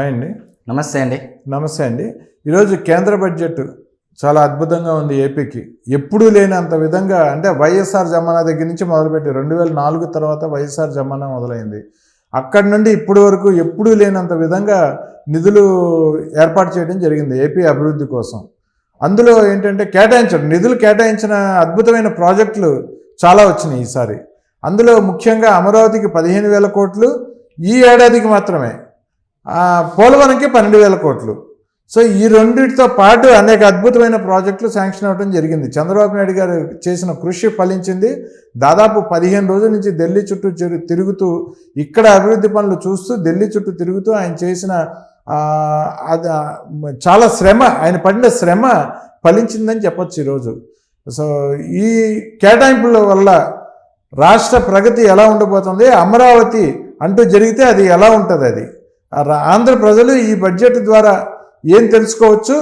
Hi అండి. నమస్తే అండి. నమస్తే అండి. ఈరోజు కేంద్ర బడ్జెట్ చాలా అద్భుతంగా ఉంది ఏపీకి. ఎప్పుడూ లేనంత విధంగా అంటే వైఎస్ఆర్ జమానా దగ్గర నుంచి మొదలుపెట్టి రెండు వేల నాలుగు తర్వాత వైఎస్ఆర్ జమానా మొదలైంది. అక్కడి నుండి ఇప్పటి వరకు ఎప్పుడూ లేనంత విధంగా నిధులు ఏర్పాటు చేయడం జరిగింది ఏపీ అభివృద్ధి కోసం. అందులో ఏంటంటే కేటాయించడం నిధులు కేటాయించిన అద్భుతమైన ప్రాజెక్టులు చాలా వచ్చినాయి ఈసారి. అందులో ముఖ్యంగా అమరావతికి పదిహేను వేల కోట్లు ఈ ఏడాదికి మాత్రమే. పోలవరంకి పన్నెండు వేల కోట్లు. సో ఈ రెండింటితో పాటు అనేక అద్భుతమైన ప్రాజెక్టులు శాంక్షన్ అవ్వడం జరిగింది. చంద్రబాబు నాయుడు గారు చేసిన కృషి ఫలించింది. దాదాపు పదిహేను రోజుల నుంచి ఢిల్లీ చుట్టూ తిరుగుతూ ఇక్కడ అభివృద్ధి పనులు చూస్తూ ఢిల్లీ చుట్టూ తిరుగుతూ ఆయన చేసిన అది చాలా శ్రమ ఆయన పడిన శ్రమ ఫలించిందని చెప్పొచ్చు ఈరోజు. సో ఈ కేటాయింపుల వల్ల రాష్ట్ర ప్రగతి ఎలా ఉండబోతుంది అమరావతి అంటూ జరిగితే అది ఎలా ఉంటుంది అది ఆంధ్ర ప్రజలు ఈ బడ్జెట్ ద్వారా ఏం తెలుసుకోవచ్చు?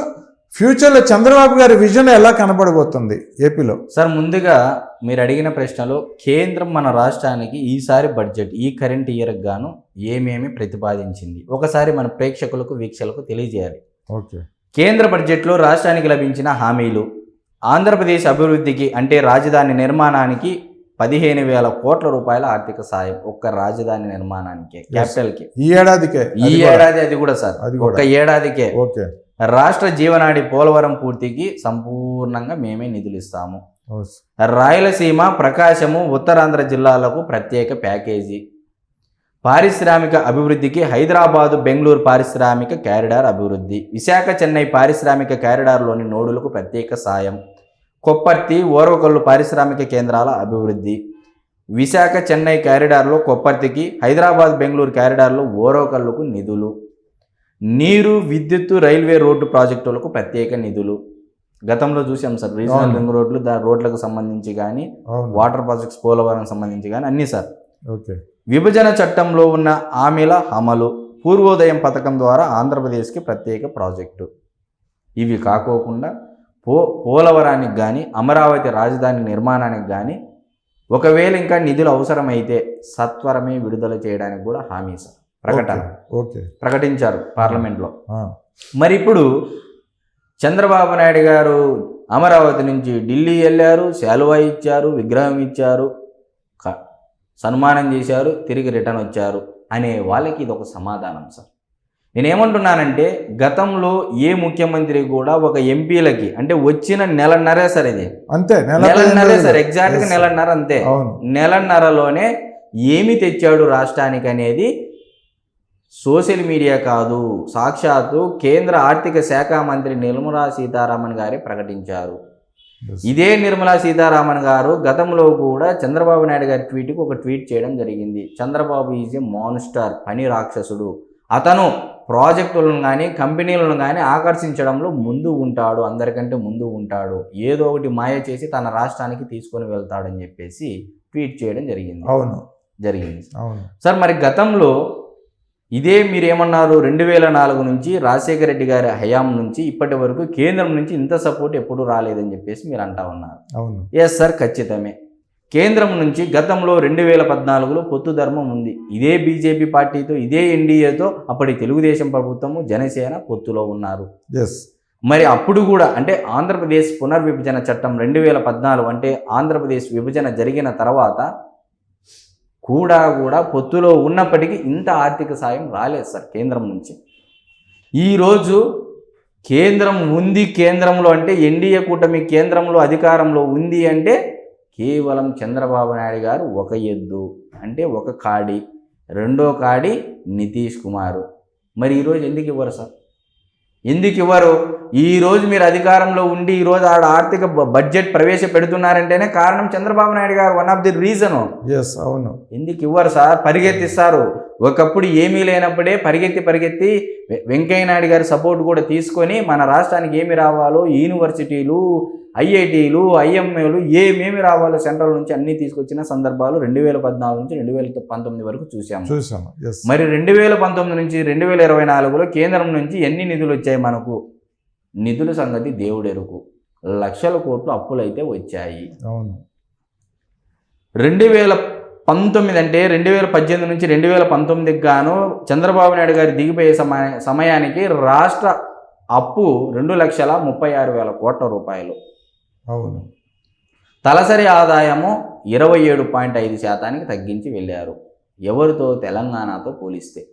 ఫ్యూచర్లో చంద్రబాబు గారి విజన్ ఎలా కనబడబోతుంది ఏపీలో? సార్ ముందుగా మీరు అడిగిన ప్రశ్నలో కేంద్రం మన రాష్ట్రానికి ఈసారి బడ్జెట్ ఈ కరెంట్ ఇయర్కి గాను ఏమేమి ప్రతిపాదించింది? ఒకసారి మన ప్రేక్షకులకు వీక్షకులకు తెలియజేయాలి. ఓకే. కేంద్ర బడ్జెట్లో రాష్ట్రానికి లభించిన హామీలు ఆంధ్రప్రదేశ్ అభివృద్ధికి అంటే రాజధాని నిర్మాణానికి పదిహేను వేల కోట్ల రూపాయల ఆర్థిక సాయం ఒక్క రాజధాని నిర్మాణానికి క్యాపిటల్కి. ఈ ఏడాదికే ఈ. ఏడాది అది కూడా సార్. ఒక్క ఏడాదికే. ఓకే. రాష్ట్ర జీవనాడి పోలవరం పూర్తికి సంపూర్ణంగా మేమే నిధులు ఇస్తాము. రాయలసీమ ప్రకాశము ఉత్తరాంధ్ర జిల్లాలకు ప్రత్యేక ప్యాకేజీ. పారిశ్రామిక అభివృద్ధికి హైదరాబాదు బెంగళూరు పారిశ్రామిక క్యారిడార్ అభివృద్ధి. విశాఖ చెన్నై పారిశ్రామిక క్యారిడార్లోని నోడులకు ప్రత్యేక సాయం. కొప్పర్తి ఓరవకల్లు పారిశ్రామిక కేంద్రాల అభివృద్ధి. విశాఖ చెన్నై క్యారిడార్లో కొప్పర్తికి హైదరాబాద్ బెంగళూరు క్యారిడార్లో ఓరవకల్లుకు నిధులు. నీరు విద్యుత్తు రైల్వే రోడ్డు ప్రాజెక్టులకు ప్రత్యేక నిధులు. గతంలో చూసాం సార్ రీజనల్. రింగ్ రోడ్లు దా రోడ్లకు సంబంధించి కానీ వాటర్ ప్రాజెక్ట్స్ పోలవరం సంబంధించి కానీ అన్నీ సార్. ఓకే. విభజన చట్టంలో ఉన్న హామీల అమలు పూర్వోదయం పథకం ద్వారా ఆంధ్రప్రదేశ్కి ప్రత్యేక ప్రాజెక్టు. ఇవి కాకోకుండా పో పోలవరానికి కానీ అమరావతి రాజధాని నిర్మాణానికి కానీ ఒకవేళ ఇంకా నిధులు అవసరమైతే సత్వరమే విడుదల చేయడానికి కూడా హామీ సార్ ప్రకటన. ఓకే ప్రకటించారు పార్లమెంట్లో. మరి ఇప్పుడు చంద్రబాబు నాయుడు గారు అమరావతి నుంచి ఢిల్లీ వెళ్ళారు శాలువా ఇచ్చారు విగ్రహం ఇచ్చారు సన్మానం చేశారు తిరిగి రిటర్న్ వచ్చారు అనే వాళ్ళకి ఇది ఒక సమాధానం సార్. నేనేమంటున్నానంటే గతంలో ఏ ముఖ్యమంత్రి కూడా ఒక ఎంపీలకి అంటే వచ్చిన నెలన్నరే సార్ ఇది అంతే నెల నెలన్నరే సార్ రోజులు. ఎగ్జాక్ట్గా Yes. నెలన్నర అంతే నెలన్నరలోనే ఏమి తెచ్చాడు రాష్ట్రానికి అనేది సోషల్ మీడియా కాదు సాక్షాత్తు కేంద్ర ఆర్థిక శాఖ మంత్రి నిర్మలా సీతారామన్ గారే ప్రకటించారు. ఇదే నిర్మలా సీతారామన్ గారు గతంలో కూడా చంద్రబాబు నాయుడు గారి ట్వీట్కి ఒక ట్వీట్ చేయడం జరిగింది చంద్రబాబు ఈజ్ ఏ మాన్స్టర్ పని రాక్షసుడు అతను ప్రాజెక్టులను కానీ కంపెనీలను కానీ ఆకర్షించడంలో ముందు ఉంటాడు అందరికంటే ముందు ఉంటాడు. ఏదో ఒకటి మాయ చేసి తన రాష్ట్రానికి తీసుకొని వెళ్తాడని చెప్పేసి ట్వీట్ చేయడం జరిగింది. అవును. జరిగింది. అవును. సార్ మరి గతంలో ఇదే మీరేమన్నారు? రెండు వేల నాలుగు నుంచి రాజశేఖర రెడ్డి గారి హయాం నుంచి ఇప్పటి వరకు కేంద్రం నుంచి ఇంత సపోర్ట్ ఎప్పుడూ రాలేదని చెప్పేసి మీరు అంటా ఉన్నారు. అవును. ఎస్ సార్ ఖచ్చితమే. కేంద్రం నుంచి గతంలో రెండు వేల పద్నాలుగులో పొత్తు ధర్మం ఉంది. ఇదే బీజేపీ పార్టీతో ఇదే ఎన్డీఏతో అప్పటి తెలుగుదేశం ప్రభుత్వము జనసేన పొత్తులో ఉన్నారు. ఎస్ మరి అప్పుడు కూడా అంటే ఆంధ్రప్రదేశ్ పునర్విభజన చట్టం రెండు వేల పద్నాలుగు అంటే ఆంధ్రప్రదేశ్ విభజన జరిగిన తర్వాత కూడా కూడా పొత్తులో ఉన్నప్పటికీ ఇంత ఆర్థిక సాయం రాలేదు సార్ కేంద్రం నుంచి. ఈరోజు కేంద్రం ఉంది కేంద్రంలో అంటే ఎన్డీఏ కూటమి కేంద్రంలో అధికారంలో ఉంది అంటే కేవలం చంద్రబాబు నాయుడు గారు ఒక ఎద్దు అంటే ఒక కాడి రెండో కాడి నితీష్ కుమార్. మరి ఈరోజు ఎందుకు ఇవ్వరు సార్? ఎందుకు ఇవ్వరు? ఈ రోజు మీరు అధికారంలో ఉండి ఈ రోజు ఆడ ఆర్థిక బడ్జెట్ ప్రవేశపెడుతున్నారంటేనే కారణం Chandrababu Naidu garu one of the reason. Yes అవును. ఎందుకు ఇవ్వరు సార్? పరిగెత్తిస్తారు. ఒకప్పుడు ఏమీ లేనప్పుడే పరిగెత్తి పరిగెత్తి వెంకయ్య నాయుడు గారి సపోర్ట్ కూడా తీసుకొని మన రాష్ట్రానికి ఏమి రావాలో యూనివర్సిటీలు ఐఐటీలు ఐఎంఏలు ఏమేమి రావాలో సెంట్రల్ నుంచి అన్నీ తీసుకొచ్చిన సందర్భాలు రెండు వేల పద్నాలుగు నుంచి రెండు వేల పంతొమ్మిది వరకు చూసాము చూసాము మరి రెండు వేల పంతొమ్మిది నుంచి రెండు వేల ఇరవై నాలుగులో కేంద్రం నుంచి ఎన్ని నిధులు వచ్చాయి మనకు? నిధుల సంగతి దేవుడెరుకు లక్షల కోట్లు అప్పులైతే వచ్చాయి. అవును. రెండు వేల పంతొమ్మిది అంటే రెండు వేల పద్దెనిమిది నుంచి రెండు వేల పంతొమ్మిదికి గాను చంద్రబాబు నాయుడు గారి దిగిపోయే సమయ సమయానికి రాష్ట్ర అప్పు రెండు లక్షల ముప్పై ఆరు వేల కోట్ల రూపాయలు. అవును. తలసరి ఆదాయము ఇరవై ఏడు పాయింట్ ఐదు శాతానికి తగ్గించి వెళ్ళారు. ఎవరితో? తెలంగాణతో పోలిస్తే.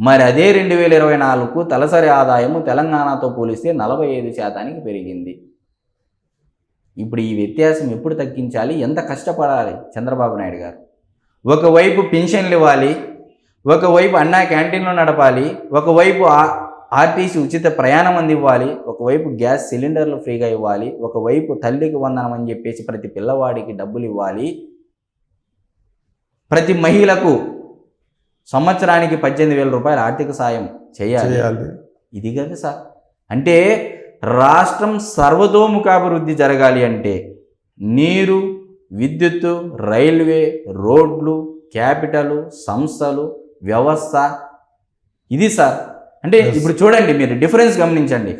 మరి అదే రెండు వేల ఇరవై నాలుగు తలసరి ఆదాయము తెలంగాణతో పోలిస్తే నలభై ఐదు శాతానికి పెరిగింది. ఇప్పుడు ఈ వ్యత్యాసం ఎప్పుడు తగ్గించాలి? ఎంత కష్టపడాలి? చంద్రబాబు నాయుడు గారు. ఒకవైపు పెన్షన్లు ఇవ్వాలి ఒకవైపు అన్నా క్యాంటీన్లు నడపాలి ఒకవైపు ఆర్టీసీ ఉచిత ప్రయాణం అందివ్వాలి ఒకవైపు గ్యాస్ సిలిండర్లు ఫ్రీగా ఇవ్వాలి ఒకవైపు తల్లికి వందనం అని చెప్పేసి ప్రతి పిల్లవాడికి డబ్బులు ఇవ్వాలి. ప్రతి మహిళకు సంవత్సరానికి పద్దెనిమిది వేల రూపాయల ఆర్థిక సాయం చేయాలి. చేయాలి. ఇది కదా సార్. అంటే రాష్ట్రం సర్వతోముఖాభివృద్ధి జరగాలి అంటే నీరు విద్యుత్తు రైల్వే రోడ్లు క్యాపిటల్ సంస్థలు వ్యవస్థ. ఇది సార్ అంటే. ఇప్పుడు చూడండి మీరు డిఫరెన్స్ గమనించండి.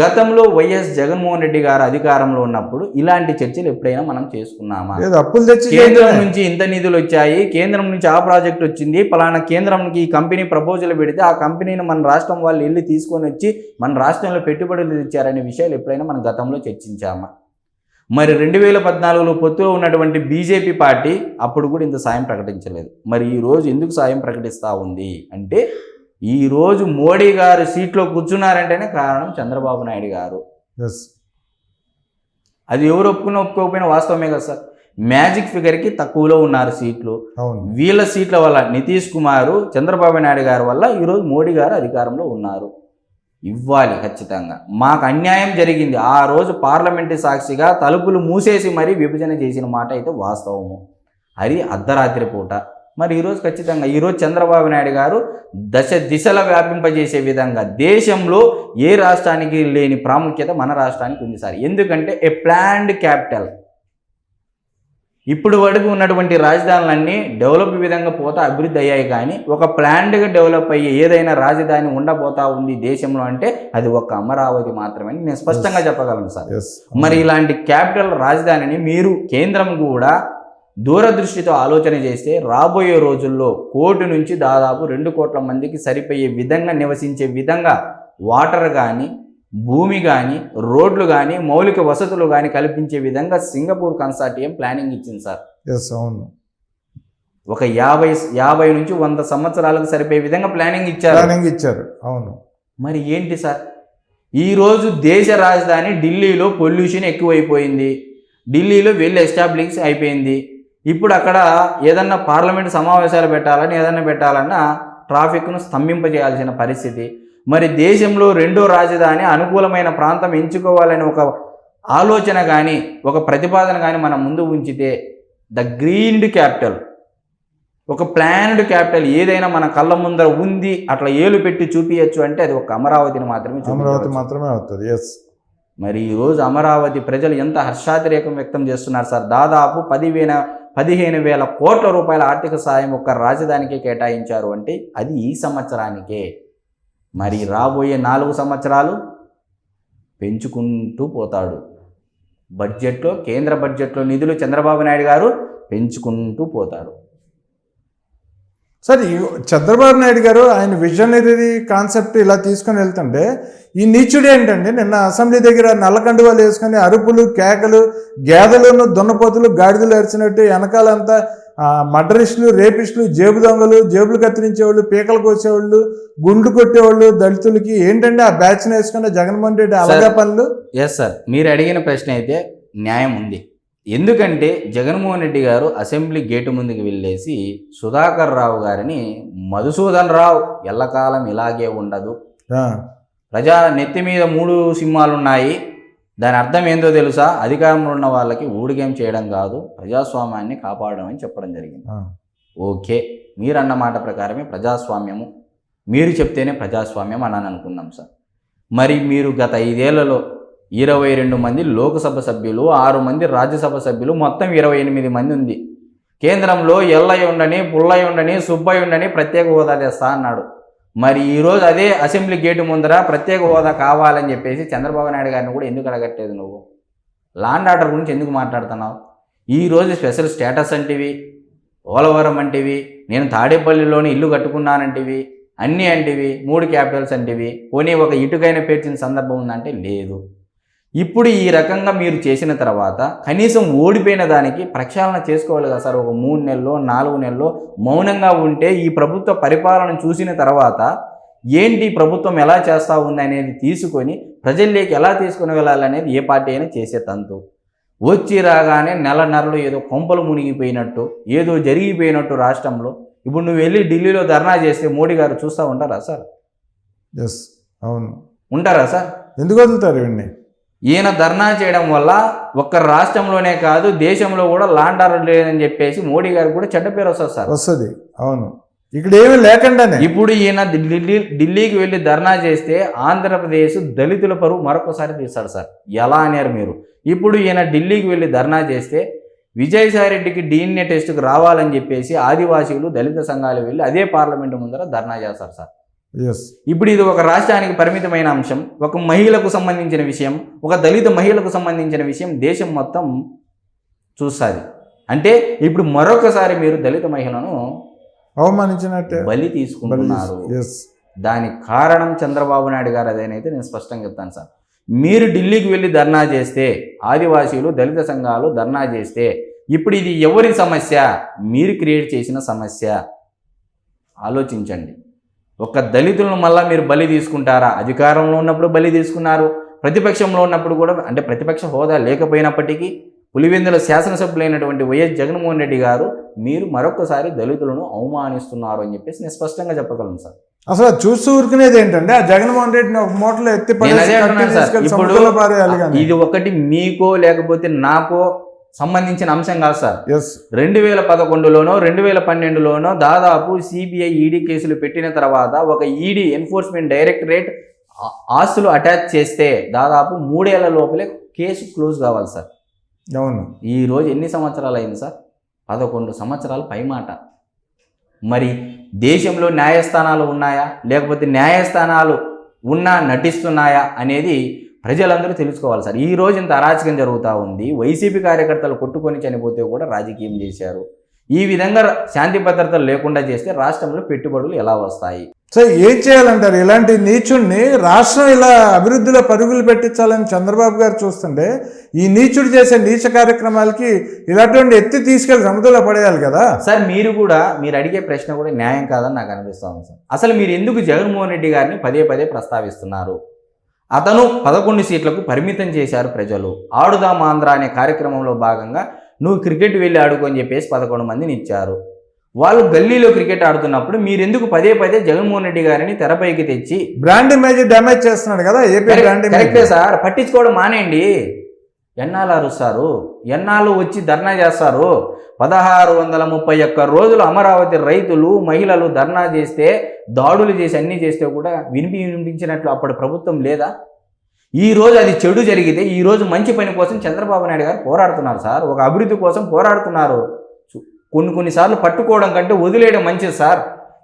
గతంలో వైఎస్ జగన్మోహన్ రెడ్డి గారు అధికారంలో ఉన్నప్పుడు ఇలాంటి చర్చలు ఎప్పుడైనా మనం చేసుకున్నామా? అప్పులు తెచ్చి కేంద్రం. నుంచి ఇంత నిధులు వచ్చాయి కేంద్రం నుంచి ఆ ప్రాజెక్ట్ వచ్చింది పలానా కేంద్రంకి ఈ కంపెనీ ప్రపోజల్ పెడితే ఆ కంపెనీని మన రాష్ట్రం వాళ్ళు వెళ్ళి తీసుకొని వచ్చి మన రాష్ట్రంలో పెట్టుబడులు ఇచ్చారనే విషయాలు ఎప్పుడైనా మనం గతంలో చర్చించామా? మరి రెండు వేల పద్నాలుగులో పొత్తులో ఉన్నటువంటి బీజేపీ పార్టీ అప్పుడు కూడా ఇంత సాయం ప్రకటించలేదు. మరి ఈ రోజు ఎందుకు సాయం ప్రకటిస్తూ ఉంది? అంటే ఈ రోజు మోడీ గారు సీట్లో కూర్చున్నారంటేనే కారణం చంద్రబాబు నాయుడు గారు. అది ఎవరు ఒప్పుకున్నా ఒప్పుకోకపోయినా వాస్తవమే కదా సార్. మ్యాజిక్ ఫిగర్కి తక్కువలో ఉన్నారు సీట్లు. వీళ్ళ సీట్ల వల్ల నితీష్ కుమార్ చంద్రబాబు నాయుడు గారి వల్ల ఈరోజు మోడీ గారు అధికారంలో ఉన్నారు. ఇవ్వాలి ఖచ్చితంగా. మాకు అన్యాయం జరిగింది. ఆ రోజు పార్లమెంటు సాక్షిగా తలుపులు మూసేసి మరీ విభజన చేసిన మాట అయితే వాస్తవము. అది అర్ధరాత్రి పూట. మరి ఈరోజు ఖచ్చితంగా ఈరోజు చంద్రబాబు నాయుడు గారు దశ దిశల వ్యాపింపజేసే విధంగా దేశంలో ఏ రాష్ట్రానికి లేని ప్రాముఖ్యత మన రాష్ట్రానికి ఉంది సార్. ఎందుకంటే ఏ ప్లాన్డ్ క్యాపిటల్ ఇప్పుడు వరకు ఉన్నటువంటి రాజధానులన్నీ డెవలప్ విధంగా పోతా అభివృద్ధి అయ్యాయి కానీ ఒక ప్లాన్డ్గా డెవలప్ అయ్యి ఏదైనా రాజధాని ఉండబోతా ఉంది దేశంలో అంటే అది ఒక అమరావతి మాత్రమే నేను స్పష్టంగా చెప్పగలను సార్. మరి ఇలాంటి క్యాపిటల్ రాజధానిని మీరు కేంద్రం కూడా దూరదృష్టితో ఆలోచన చేస్తే రాబోయే రోజుల్లో కోటి నుంచి దాదాపు రెండు కోట్ల మందికి సరిపోయే విధంగా నివసించే విధంగా వాటర్ కానీ భూమి కానీ రోడ్లు కానీ మౌలిక వసతులు కానీ కల్పించే విధంగా సింగపూర్ కన్సార్టియం ప్లానింగ్ ఇచ్చింది సార్. ఎస్ అవును. ఒక యాభై యాభై నుంచి వంద సంవత్సరాలకు సరిపోయే విధంగా ప్లానింగ్ ఇచ్చారు. ప్లానింగ్ ఇచ్చారు అవును. మరి ఏంటి సార్? ఈరోజు దేశ రాజధాని ఢిల్లీలో పొల్యూషన్ ఎక్కువైపోయింది. ఢిల్లీలో వెల్ ఎస్టాబ్లిష్ అయిపోయింది. ఇప్పుడు అక్కడ ఏదన్నా పార్లమెంట్ సమావేశాలు పెట్టాలని ఏదన్నా పెట్టాలన్నా ట్రాఫిక్ను స్తంభింపజేయాల్సిన పరిస్థితి. మరి దేశంలో రెండో రాజధాని అనుకూలమైన ప్రాంతం ఎంచుకోవాలని ఒక ఆలోచన కానీ ఒక ప్రతిపాదన కానీ మనం ముందు ఉంచితే ద గ్రీన్డ్ క్యాపిటల్ ఒక ప్లాన్డ్ క్యాపిటల్ ఏదైనా మన కళ్ళ ముందర ఉంది అట్లా ఏలు పెట్టి చూపించచ్చు అంటే అది ఒక అమరావతిని మాత్రమే అమరావతి. మాత్రమే అవుతుంది ఎస్ మరి ఈరోజు అమరావతి ప్రజలు ఎంత హర్షాతిరేకం వ్యక్తం చేస్తున్నారు సార్? దాదాపు పదివేల పదిహేను వేల కోట్ల రూపాయల ఆర్థిక సాయం ఒక్క రాజధానికి కేటాయించారు అంటే అది ఈ సంవత్సరానికే. మరి రాబోయే నాలుగు సంవత్సరాలు పెంచుకుంటూ పోతాడు. బడ్జెట్లో కేంద్ర బడ్జెట్లో నిధులు చంద్రబాబు నాయుడు గారు పెంచుకుంటూ పోతారు. సరే చంద్రబాబు నాయుడు గారు ఆయన విజనరీ కాన్సెప్ట్ ఇలా తీసుకొని వెళ్తుంటే ఈ నీచుడు ఏంటండి? నిన్న అసెంబ్లీ దగ్గర నల్లకండువాలు వేసుకొని అరుపులు కేకలు గేదెలను దున్నపోతులు గాడిదలు అరిచినట్టు వెనకాలంతా ఆ, మర్డరిస్టులు రేపిస్టులు జేబు దొంగలు జేబులు కత్తిరించేవాళ్ళు పీకలు కోసేవాళ్ళు గుండ్లు కొట్టేవాళ్ళు దళితులకి ఏంటండి ఆ బ్యాచ్ని వేసుకున్న జగన్మోహన్ రెడ్డి అలాగే పనులు? ఎస్ సార్ మీరు అడిగిన ప్రశ్న అయితే న్యాయం ఉంది. ఎందుకంటే జగన్మోహన్ రెడ్డి గారు అసెంబ్లీ గేటు ముందుకు వెళ్ళేసి సుధాకర్ రావు గారిని మధుసూదన్ రావు ఎల్లకాలం ఇలాగే ఉండదు. ప్రజా నెత్తి మీద మూడు సింహాలు ఉన్నాయి దాని అర్థం ఏందో తెలుసా? అధికారంలో ఉన్న వాళ్ళకి ఊడిగేం చేయడం కాదు. ప్రజాస్వామ్యాన్ని కాపాడడం అని చెప్పడం జరిగింది. ఓకే. మీరు అన్న మాట ప్రకారమే ప్రజాస్వామ్యము. మీరు చెప్తేనే ప్రజాస్వామ్యం అని అనుకుందాం సార్. మరి మీరు గత ఐదేళ్ళలో ఇరవై రెండు మంది లోక్సభ సభ్యులు ఆరు మంది రాజ్యసభ సభ్యులు మొత్తం ఇరవై ఎనిమిది మంది ఉంది. కేంద్రంలో ఎల్లయ్య ఉండని పుల్లయ్య ఉండని సుబ్బయ్య ఉండని ప్రత్యేక హోదా తెస్తా అన్నాడు. మరి ఈరోజు అదే అసెంబ్లీ గేటు ముందర ప్రత్యేక హోదా కావాలని చెప్పేసి చంద్రబాబు నాయుడు గారిని కూడా ఎందుకు అడగట్లేదు నువ్వు? లాండ్ ఆర్డర్ గురించి ఎందుకు మాట్లాడుతున్నావు? ఈరోజు స్పెషల్ స్టేటస్ అంటివి పోలవరం అంటివి నేను తాడేపల్లిలోని ఇల్లు కట్టుకున్నానంటివి అన్నీ అంటివి మూడు క్యాపిటల్స్ అంటివి పోనీ ఒక ఇటుకైన పేర్చిన సందర్భం ఉందంటే లేదు. ఇప్పుడు ఈ రకంగా మీరు చేసిన తర్వాత కనీసం ఓడిపోయిన దానికి ప్రక్షాళన చేసుకోవాలి కదా సార్. ఒక మూడు నెలల్లో నాలుగు నెలల్లో మౌనంగా ఉంటే ఈ ప్రభుత్వ పరిపాలన చూసిన తర్వాత ఏంటి ప్రభుత్వం ఎలా చేస్తూ ఉంది అనేది తీసుకొని ప్రజల్లోకి ఎలా తీసుకుని వెళ్ళాలనేది ఏ పార్టీ అయినా చేసే తంతు. వచ్చి రాగానే నెల నెలలు ఏదో కొంపలు మునిగిపోయినట్టు ఏదో జరిగిపోయినట్టు రాష్ట్రంలో. ఇప్పుడు నువ్వు వెళ్ళి ఢిల్లీలో ధర్నా చేస్తే మోడీ గారు చూస్తూ ఉంటారా సార్? ఎస్ అవును. ఉంటారా సార్? ఎందుకు వదులుతారు ఇవన్నీ? ఈయన ధర్నా చేయడం వల్ల ఒక్క రాష్ట్రంలోనే కాదు దేశంలో కూడా లాండ్ ఆర్డర్ లేదని చెప్పేసి మోడీ గారికి కూడా చెడ్డ పేరు వస్తుంది సార్. వస్తుంది. అవును. ఇక్కడ ఏమీ లేకుండానే. ఇప్పుడు ఈయన ఢిల్లీ ఢిల్లీకి వెళ్ళి ధర్నా చేస్తే ఆంధ్రప్రదేశ్ దళితుల పరువు మరొకసారి తీస్తాడు సార్. ఎలా అన్నారు మీరు? ఇప్పుడు ఈయన ఢిల్లీకి వెళ్ళి ధర్నా చేస్తే విజయసాయి రెడ్డికి డిఎన్ఏ టెస్ట్కి రావాలని చెప్పేసి ఆదివాసీలు దళిత సంఘాలు వెళ్ళి అదే పార్లమెంటు ముందర ధర్నా చేస్తారు సార్. ఇప్పుడు ఇది ఒక రాష్ట్రానికి పరిమితమైన అంశం ఒక మహిళకు సంబంధించిన విషయం ఒక దళిత మహిళకు సంబంధించిన విషయం దేశం మొత్తం చూస్తుంది. అంటే ఇప్పుడు మరొకసారి మీరు దళిత మహిళను అవమానించినట్టే బలి తీసుకుంటున్నారు. దానికి కారణం చంద్రబాబు నాయుడు గారు అదేనైతే నేను స్పష్టంగా చెప్తాను సార్. మీరు ఢిల్లీకి వెళ్ళి ధర్నా చేస్తే ఆదివాసీలు దళిత సంఘాలు ధర్నా చేస్తే ఇప్పుడు ఇది ఎవరి సమస్య? మీరు క్రియేట్ చేసిన సమస్య. ఆలోచించండి. ఒక దళితులను మళ్ళా మీరు బలి తీసుకుంటారా? అధికారంలో ఉన్నప్పుడు బలి తీసుకున్నారు. ప్రతిపక్షంలో ఉన్నప్పుడు కూడా అంటే ప్రతిపక్ష హోదా లేకపోయినప్పటికీ పులివెందుల శాసనసభ్యులైనటువంటి వైఎస్ జగన్మోహన్ రెడ్డి గారు మీరు మరొకసారి దళితులను అవమానిస్తున్నారు అని చెప్పేసి నేను స్పష్టంగా చెప్పగలను సార్. అసలు చూస్తూ ఊరుకునేది ఏంటంటే ఆ జగన్మోహన్ రెడ్డిని ఒక మూటలో ఎత్తి ఇప్పుడు ఇది ఒకటి మీకో లేకపోతే నాకో సంబంధించిన అంశం కాదు సార్. ఎస్ రెండు వేల పదకొండులోనో రెండు వేల పన్నెండులోనో దాదాపు సిబిఐ ఈడీ కేసులు పెట్టిన తర్వాత ఒక ఈడీ ఎన్ఫోర్స్మెంట్ డైరెక్టరేట్ ఆస్తులు అటాచ్ చేస్తే దాదాపు మూడేళ్ళ లోపలే కేసు క్లోజ్ కావాలి సార్. అవును. ఈ రోజు ఎన్ని సంవత్సరాలు అయింది సార్? పదకొండు సంవత్సరాలు పైమాట. మరి దేశంలో న్యాయస్థానాలు ఉన్నాయా? లేకపోతే న్యాయస్థానాలు ఉన్నా నటిస్తున్నాయా అనేది ప్రజలందరూ తెలుసుకోవాలి సార్. ఈ రోజు ఇంత అరాచకం జరుగుతూ ఉంది. వైసీపీ కార్యకర్తలు కొట్టుకొని చనిపోతే కూడా రాజకీయం చేశారు. ఈ విధంగా శాంతి భద్రతలు లేకుండా చేస్తే రాష్ట్రంలో పెట్టుబడులు ఎలా వస్తాయి? సో ఏం చేయాలంటారు? ఇలాంటి నీచుడిని రాష్ట్రం ఇలా అభివృద్ధిలో పరుగులు పెట్టించాలని చంద్రబాబు గారు చూస్తుంటే ఈ నీచుడు చేసే నీచ కార్యక్రమాలకి ఇలాంటి ఎత్తి తీసుకెళ్ళి సముద్రంలో పడేయాలి కదా? సార్ మీరు కూడా మీరు అడిగే ప్రశ్న కూడా న్యాయం కాదని నాకు అనిపిస్తుంది సార్. అసలు మీరు ఎందుకు జగన్మోహన్ రెడ్డి గారిని పదే పదే ప్రస్తావిస్తున్నారు? అతను పదకొండు సీట్లకు పరిమితం చేశారు ప్రజలు. ఆడుదాం ఆంధ్ర అనే కార్యక్రమంలో భాగంగా నువ్వు క్రికెట్ వెళ్ళి ఆడుకో అని చెప్పేసి పదకొండు మందిని ఇచ్చారు. వాళ్ళు గల్లీలో క్రికెట్ ఆడుతున్నప్పుడు మీరెందుకు పదే పదే జగన్మోహన్ రెడ్డి గారిని తెరపైకి తెచ్చి బ్రాండ్ ఇమేజ్ డ్యామేజ్ చేస్తున్నాడు కదా ఏపీ బ్రాండ్ కరెక్టే సార్ పట్టించుకోవడం మానేయండి. ఎన్నాళ్ళు అరుస్తారు? ఎన్నాళ్ళు వచ్చి ధర్నా చేస్తారు? పదహారు వందల ముప్పై ఒక్క రోజులు అమరావతి రైతులు మహిళలు ధర్నా చేస్తే దాడులు చేసి అన్నీ చేస్తే కూడా వినిపి వినిపించినట్లు అప్పటి ప్రభుత్వం లేదా? ఈ రోజు అది చెడు జరిగితే ఈరోజు మంచి పని కోసం చంద్రబాబు నాయుడు గారు పోరాడుతున్నారు సార్. ఒక అభివృద్ధి కోసం పోరాడుతున్నారు. కొన్ని కొన్నిసార్లు పట్టుకోవడం కంటే వదిలేయడం మంచిది సార్.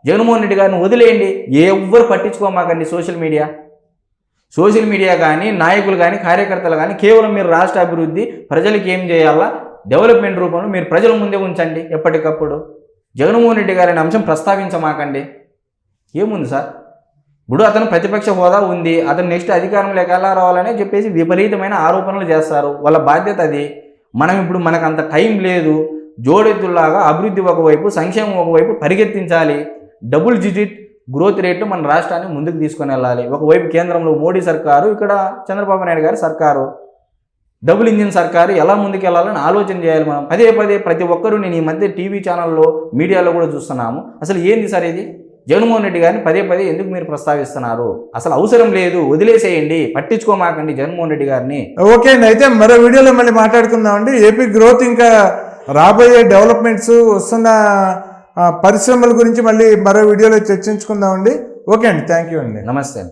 జగన్మోహన్ రెడ్డి గారిని వదిలేయండి. ఎవ్వరు పట్టించుకోమాకండి సోషల్ మీడియా? సోషల్ మీడియా కానీ నాయకులు కానీ కార్యకర్తలు కానీ కేవలం మీరు రాష్ట్ర అభివృద్ధి ప్రజలకు ఏం చేయాలా? డెవలప్మెంట్ రూపంలో మీరు ప్రజల ముందే ఉంచండి ఎప్పటికప్పుడు. జగన్మోహన్ రెడ్డి గారి అంశం ప్రస్తావించమాకండి. ఏముంది సార్? ఇప్పుడు అతను ప్రతిపక్ష హోదా ఉంది అతను నెక్స్ట్ అధికారంలోకి ఎలా రావాలని చెప్పేసి విపరీతమైన ఆరోపణలు చేస్తారు. వాళ్ళ బాధ్యత అది. మనం ఇప్పుడు మనకు అంత టైం లేదు. జోడెద్దులాగా అభివృద్ధి ఒకవైపు సంక్షేమం ఒకవైపు పరిగెత్తించాలి. డబుల్ డిజిట్ గ్రోత్ రేటు మన రాష్ట్రాన్ని ముందుకు తీసుకొని వెళ్ళాలి. ఒకవైపు కేంద్రంలో మోడీ సర్కారు ఇక్కడ చంద్రబాబు నాయుడు గారి సర్కారు. డబుల్ ఇంజిన్ సర్కారు ఎలా ముందుకు వెళ్ళాలని ఆలోచన చేయాలి మనం. పదే పదే ప్రతి ఒక్కరూ నేను ఈ మధ్య టీవీ ఛానల్లో మీడియాలో కూడా చూస్తున్నాము. అసలు ఏంది సార్ ఇది? జగన్మోహన్ రెడ్డి గారిని పదే పదే ఎందుకు మీరు ప్రస్తావిస్తున్నారు? అసలు అవసరం లేదు వదిలేసేయండి పట్టించుకోమాకండి జగన్మోహన్ రెడ్డి గారిని. ఓకే అండి అయితే మరో వీడియోలో మళ్ళీ మాట్లాడుకుందామండి. ఏపీ గ్రోత్ ఇంకా రాబోయే డెవలప్మెంట్స్ వస్తున్న పరిశ్రమల గురించి మళ్ళీ మరో వీడియోలో చర్చించుకుందామండి. ఓకే అండి. థ్యాంక్ యూ అండి. నమస్తే.